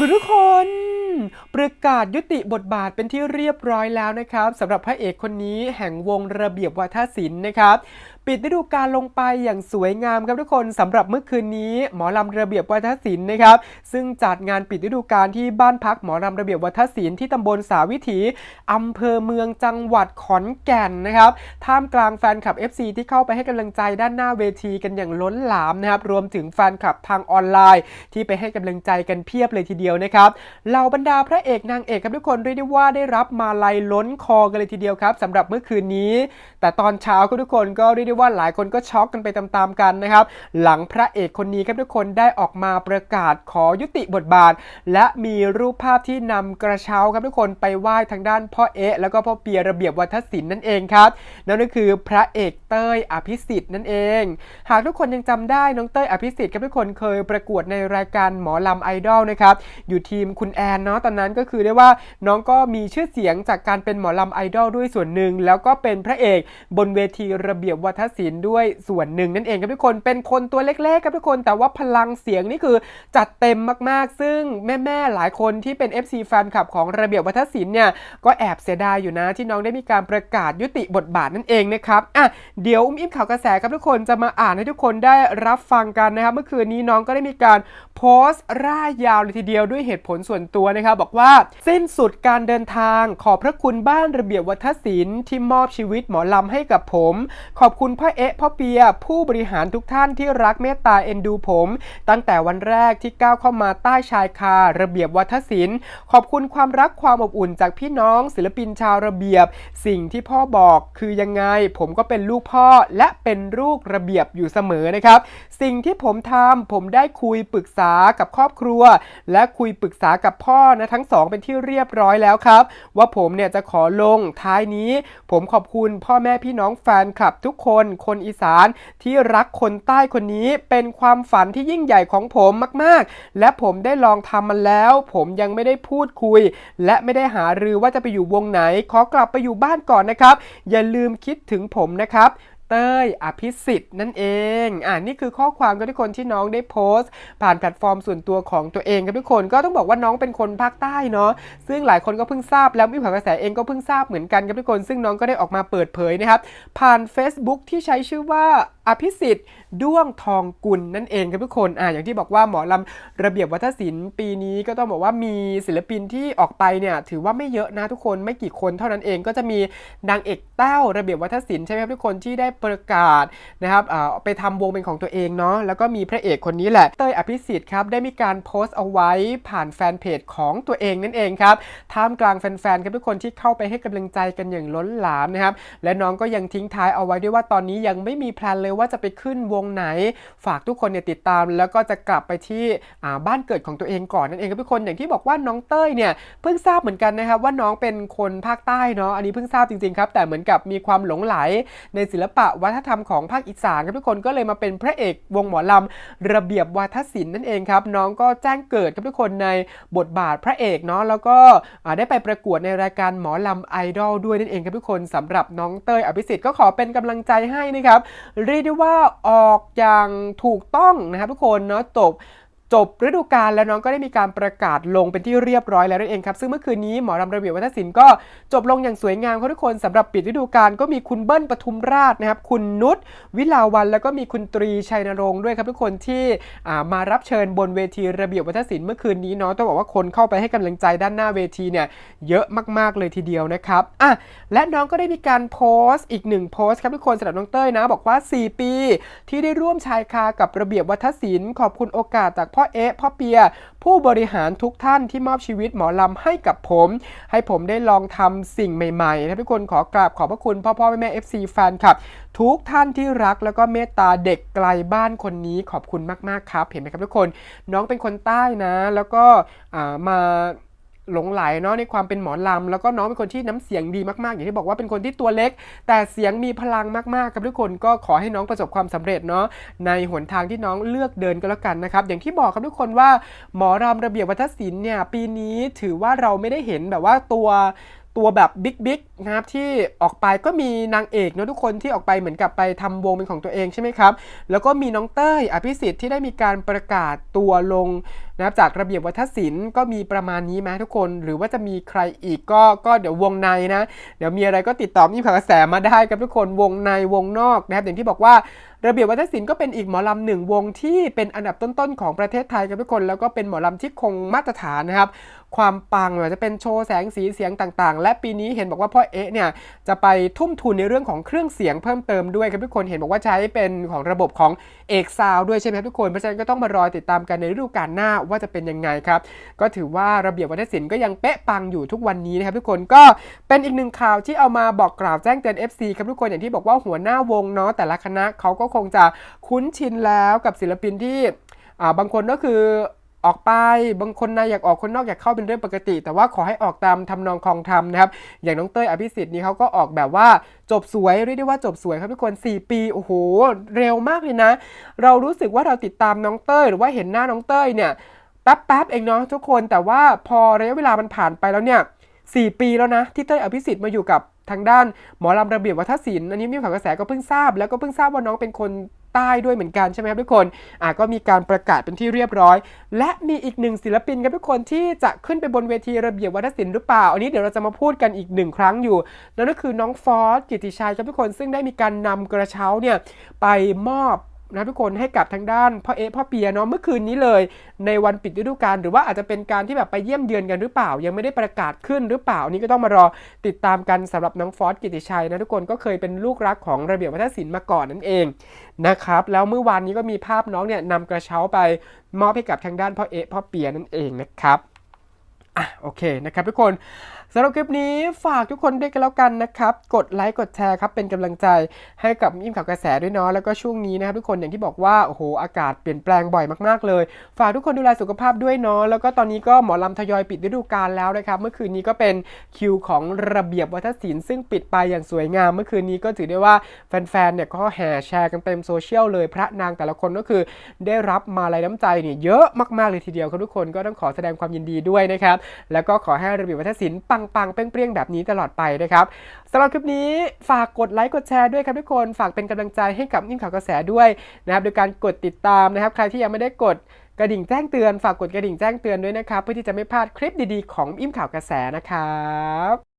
ละทุกคนประกาศยุติบทบาทเป็นที่เรียบร้อยแล้วนะครับสำหรับพระเอกคนนี้แห่งวงระเบียบวัฒนศิลป์นะครับปิดฤดูกาลลงไปอย่างสวยงามครับทุกคนสำหรับเมื่อคืนนี้หมอลำระเบียบวัฒนศิลป์นะครับ ซึ่งจัดงานปิดฤดูกาลที่บ้านพักหมอลำระเบียบวัฒนศิลป์ที่ตำบลสาวิถีอำเภอเมืองจังหวัดขอนแก่นนะครับท่ามกลางแฟนคลับ FC ที่เข้าไปให้กำลังใจด้านหน้าเวทีกันอย่างล้นหลามนะครับรวมถึงแฟนคลับทางออนไลน์ ที่ไปให้กำลังใจกันเพียบเลยทีเดียวนะครับเหล่าบรรดาพระเอกนางเอกครับทุกคนเรียกได้ว่าได้รับมาลัยล้นคอกันเลยทีเดียวครับสำหรับเมื่อคืนนี้ แต่ตอนเช้าครับทุกคนก็เรียกได้ว่าหลายคนก็ช็อกกันไปตามๆกันนะครับ หลังพระเอกคนนี้ครับทุกคนได้ออกมาประกาศขอยุติบทบาท และมีรูปภาพที่นำกระเช้าครับทุกคนไปไหว้ทางด้านพ่อเอ๊ะแล้วก็พ่อเปียระเบียบวัฒนศิลป์นั่นเองครับนั่นก็คือพระเอกเต้ยอภิสิทธิ์นั่นเอง หากทุกคนยังจำได้น้องเต้ยอภิสิทธิ์ครับทุกคนเคยประกวดในรายการหมอลำไอดอลนะครับอยู่ทีมคุณแอนเนาะตอนนั้นก็คือได้ว่าน้องก็มีชื่อเสียงจากการเป็นหมอลำไอดอลด้วยส่วนหนึ่ง แล้วก็เป็นพระเอกบนเวทีระเบียบวัฒนศิลด้วยส่วนหนึ่งนั่นเองครับทุกคนเป็นคนตัวเล็กๆครับทุกคน แต่ว่าพลังเสียงนี่คือจัดเต็มมากๆ ซึ่งแม่ๆหลายคนที่เป็น FC แฟนคลับของระเบียบวัฒนศิลป์เนี่ยก็แอบเสียดายอยู่นะที่น้องได้มีการประกาศยุติบทบาทนั่นเองนะครับอะเดี๋ยวอุ้มอิ่มข่าวกระแสครับทุกคนจะมาอ่านให้ทุกคนได้รับฟังกันนะครับเมื่อคืนนี้น้องก็ได้มีการโพสต์ร่ายยาวเลยทีเดียวด้วยเหตุผลส่วนตัวนะครับบอกว่าสิ้นสุดการเดินทาง ขอบพระคุณบ้านระเบียบวัฒนศิลป์ที่มอบชีวิตหมอลำให้กับผม ขอบคุณพ่อเอ๊ะพ่อเปีย ผู้บริหารทุกท่านที่รักเมตตาเอ็นดูผม ตั้งแต่วันแรกที่ก้าวเข้ามาใต้ชายคาระเบียบวัฒนศิลป์ ขอบคุณความรักความอบอุ่นจากพี่น้องศิลปินชาวระเบียบ สิ่งที่พ่อบอกคือยังไง ผมก็เป็นลูกพ่อและเป็นลูกระเบียบอยู่เสมอนะครับ สิ่งที่ผมทำผมได้คุยปรึกษากับครอบครัว และคุยปรึกษากับพ่อนะทั้งสองเป็นที่เรียบร้อยแล้วครับ ว่าผมเนี่ยจะขอลงท้ายนี้ ผมขอบคุณพ่อแม่พี่น้องแฟนคลับทุกคนคนอีสานที่รักคนใต้คนนี้เป็นความฝันที่ยิ่งใหญ่ของผมมากๆ และผมได้ลองทำมันแล้ว ผมยังไม่ได้พูดคุย และไม่ได้หารือว่าจะไปอยู่วงไหน ขอกลับไปอยู่บ้านก่อนนะครับ อย่าลืมคิดถึงผมนะครับ เต้ยอภิสิทธิ์นั่นเอง อ่านี่คือข้อความกับทุกคนที่น้องได้โพสต์ ผ่านแพลตฟอร์มส่วนตัวของตัวเองครับทุกคนก็ต้องบอกว่าน้องเป็นคนภาคใต้เนาะซึ่งหลายคนก็เพิ่งทราบแล้วมีผ่านกระแสเองก็เพิ่งทราบเหมือนกันครับทุกคน ซึ่งน้องก็ได้ออกมาเปิดเผยนะครับผ่าน Facebook ที่ใช้ชื่อว่า อภิสิทธิ์ด้วงทองกุลนั่นเองครับทุกคนอ่าอย่างที่บอกว่าหมอลำระเบียบวัฒนศิลป์ปีนี้ก็ต้องบอกว่ามีศิลปินที่ออกไปเนี่ยถือว่าไม่เยอะนะทุกคนไม่กี่คนเท่านั้นเองก็จะมีนางเอกแต้วระเบียบวัฒนศิลป์ใช่ไหมครับทุกคนที่ได้ประกาศนะครับอ่าไปทำวงเป็นของตัวเองเนาะแล้วก็มีพระเอกคนนี้แหละเต้ยอภิสิทธิ์ครับได้มีการโพสต์เอาไว้ผ่านแฟนเพจของตัวเองนั่นเองครับท่ามกลางแฟนๆครับทุกคนที่เข้าไปให้กำลังใจกันอย่างล้นหลามนะครับและน้องก็ยังทิ้งท้ายเอาไว้ด้วยว่าตอนนี้ยังไม่มีแพลนเลยว่าจะไปขึ้นวงไหน ฝากทุกคนเนี่ยติดตาม แล้วก็จะกลับไปที่บ้านเกิดของตัวเองก่อนนั่นเองครับทุกคนอย่างที่บอกว่าน้องเต้ยเนี่ยเพิ่งทราบเหมือนกันนะครับว่าน้องเป็นคนภาคใต้เนาะอันนี้เพิ่งทราบจริงๆครับแต่เหมือนกับมีความหลงไหล ในศิลปะวัฒนธรรมของภาคอีสานครับทุกคนก็เลยมาเป็นพระเอกวงหมอลำระเบียบวัฒนศิลป์นั่นเองครับน้องก็แจ้งเกิดครับทุกคนในบทบาทพระเอกเนาะแล้วก็ได้ไปประกวดในรายการหมอลำไอดอลด้วยนั่นเองครับทุกคนสำหรับน้องเต้ยอภิสิทธิ์ก็ขอเป็นกำลังใจให้นะครับเรียกได้ว่าออกอย่างถูกต้องนะครับทุกคนเนาะจบ จบฤดูกาลแล้วน้องก็ได้มีการประกาศลงเป็นที่เรียบร้อยแล้วนั่นเองครับ ซึ่งเมื่อคืนนี้หมอรำระเบียบวัฒนศิลป์ก็จบลงอย่างสวยงามครับทุกคนสำหรับปิดฤดูกาลก็มีคุณเบิ้ลปทุมราชนะครับ คุณนุชวิลาวัน แล้วก็มีคุณตรีชัยนรงค์ด้วยครับทุกคนที่มารับเชิญบนเวทีระเบียบวัฒนศิลป์เมื่อคืนนี้เนาะต้องบอกว่าคนเข้าไปให้กำลังใจด้านหน้าเวทีเนี่ยเยอะมากๆเลยทีเดียวนะครับอะและน้องก็ได้มีการโพสต์อีกหนึ่งโพสต์ครับทุกคนสำหรับน้องเต้ยนะ บอกว่า 4 ปี ที่ได้ร่วมชายคากับระเบียบวัฒนศิลป์ขอบคุณโอกาสจากพ่อพ่อเอ๊ะพ่อเปีย ผู้บริหารทุกท่านที่มอบชีวิตหมอลำให้กับผม ให้ผมได้ลองทำสิ่งใหม่ๆนะทุกคนขอกราบขอบพระคุณพ่อพ่อแม่แม่ FC แฟนคลับ ทุกท่านที่รักแล้วก็เมตตาเด็กไกลบ้านคนนี้ขอบคุณมากๆครับ เห็นไหมครับทุกคน น้องเป็นคนใต้นะ แล้วก็มา หลงไหลเนาะในความเป็นหมอลำแล้วก็น้องเป็นคนที่น้ำเสียงดีมากๆ อย่างที่บอกว่าเป็นคนที่ตัวเล็ก แต่เสียงมีพลังมากๆ กับทุกคนก็ขอให้น้องประสบความสำเร็จเนาะในหนทางที่น้องเลือกเดินก็แล้วกันนะครับ อย่างที่บอกครับทุกคนว่าหมอรำระเบียบวัฒนศิลป์เนี่ยปีนี้ถือว่าเราไม่ได้เห็นแบบว่าตัว ตัวแบบบิ๊กๆนะครับที่ออกไปก็มีนางเอกเนอะทุกคนที่ออกไปเหมือนกับไปทำวงเป็นของตัวเองใช่ไหมครับ แล้วก็มีน้องเต้ยอภิสิทธิ์ที่ได้มีการประกาศตัวลงนะครับจากระเบียบวัฒนศิลป์ก็มีประมาณนี้ไหมทุกคน หรือว่าจะมีใครอีกก็ก็เดี๋ยววงในนะ เดี๋ยวมีอะไรก็ติดต่อมีข่าวกระแสมาได้ครับทุกคนวงในวงนอกนะครับอย่างที่บอกว่าระเบียบวัฒนศิลป์ก็เป็นอีกหมอลำหนึ่งวงที่เป็นอันดับต้นๆของประเทศไทยครับทุกคน แล้วก็เป็นหมอลำที่คงมาตรฐานนะครับ ความปังไม่ว่าจะเป็นโชว์แสงสีเสียงต่างๆ และปีนี้เห็นบอกว่าพ่อเอ๊ะเนี่ยจะไปทุ่มทุนในเรื่องของเครื่องเสียงเพิ่มเติมด้วยครับทุกคนเห็นบอกว่าใช้เป็นของระบบของเอกซาวด้วยใช่ไหมครับทุกคนเพราะฉะนั้นก็ต้องมารอติดตามกันในฤดูกาลหน้าว่าจะเป็นยังไงครับก็ถือว่าระเบียบวัฒนศิลป์ก็ยังเป๊ะปังอยู่ทุกวันนี้นะครับทุกคนก็เป็นอีกหนึ่งข่าวที่เอามาบอกกล่าวแจ้งเตือน FC ครับทุกคนอย่างที่บอกว่าหัวหน้าวงเนาะแต่ละคณะเขาก็คงจะคุ้นชินแล้วกับศิลปินที่บางคนก็คือ ออกไปบางคนในอยากออกคนนอกอยากเข้าเป็นเรื่องปกติ แต่ว่าขอให้ออกตามทำนองคลองธรรมนะครับอย่างน้องเต้ยอภิสิทธิ์นี่เขาก็ออกแบบว่าจบสวยเรียกได้ว่าจบสวยครับทุกคน 4 ปีโอ้โหเร็วมากเลยนะ เรารู้สึกว่าเราติดตามน้องเต้ยหรือว่าเห็นหน้าน้องเต้ยเนี่ยแป๊บๆเองเนาะทุกคนแต่ว่าพอระยะเวลามันผ่านไปแล้วเนี่ย4ปีแล้วนะที่เต้ยอภิสิทธิ์มาอยู่กับทางด้านหมอลำระเบียบวัฒนศิลป์อันนี้มีข่าวกระแสก็เพิ่งทราบแล้วก็เพิ่งทราบว่าน้องเป็นคน ใต้ด้วยเหมือนกันใช่ไหมครับทุกคนอะก็มีการประกาศเป็นที่เรียบร้อย และมีอีกหนึ่งศิลปินครับทุกคนที่จะขึ้นไปบนเวทีระเบียบวัฒนศิลป์หรือเปล่า อันนี้เดี๋ยวเราจะมาพูดกันอีกหนึ่งครั้งอยู่ นั่นก็คือน้องฟอสกิติชัยครับทุกคนซึ่งได้มีการนำกระเช้าเนี่ยไปมอบ นะทุกคนให้กับทางด้านพ่อเอะพ่อเปียเนาะเมื่อคืนนี้เลย ในวันปิดฤดูกาลหรือว่าอาจจะเป็นการที่แบบไปเยี่ยมเยือนกันหรือเปล่า ยังไม่ได้ประกาศขึ้นหรือเปล่านนี้ก็ต้องมารอติดตามกันสำหรับน้องฟอสกิติชัยนะทุกคนก็เคยเป็นลูกรักของระเบียบวัฒนศิลป์มาก่อนนั่นเองนะครับแล้วเมื่อวานนี้ก็มีภาพน้องเนี่ยนำกระเช้าไปมอบให้กับทางด้านพ่อเอะพ่อเปียนั่นเองนะครับอะโอเคนะครับทุกคน สำหรับคลิปนี้ฝากทุกคนด้วยกันแล้วกันนะครับ กดไลค์กดแชร์ครับเป็นกำลังใจให้กับอิ่มข่าวกระแสด้วยเนาะแล้วก็ช่วงนี้นะครับทุกคนอย่างที่บอกว่าโอ้โหอากาศเปลี่ยนแปลงบ่อยมากๆเลย ฝากทุกคนดูแลสุขภาพด้วยเนาะแล้วก็ตอนนี้ก็หมอลำทยอยปิดฤดูกาลแล้วนะครับเมื่อคืนนี้ก็เป็นคิวของระเบียบวัฒนศิลป์ซึ่งปิดไปอย่างสวยงามเมื่อคืนนี้ก็ถือได้ว่าแฟนๆเนี่ยก็แห่แชร์กันเต็มโซเชียลเลยพระนางแต่ละคนก็คือได้รับมาลัยน้ำใจเนี่ยเยอะมากๆเลยทีเดียวครับทุกคนก็ต้องขอแสดงความยินดีด้วยนะครับแล้วก็ขอให้ระเบียบวัฒนศิลป์ปังๆ เปรี้ยงๆ แบบนี้ตลอดไปนะครับสำหรับคลิปนี้ฝากกดไลค์กดแชร์ด้วยครับทุกคนฝากเป็นกำลังใจให้กับนิ่มข่าวกระแสด้วยนะครับโดยการกดติดตามนะครับ ใครที่ยังไม่ได้กดกระดิ่งแจ้งเตือนฝากกดกระดิ่งแจ้งเตือนด้วยนะครับเพื่อที่จะไม่พลาดคลิปดีๆของอิ่มข่าวกระแสนะครับ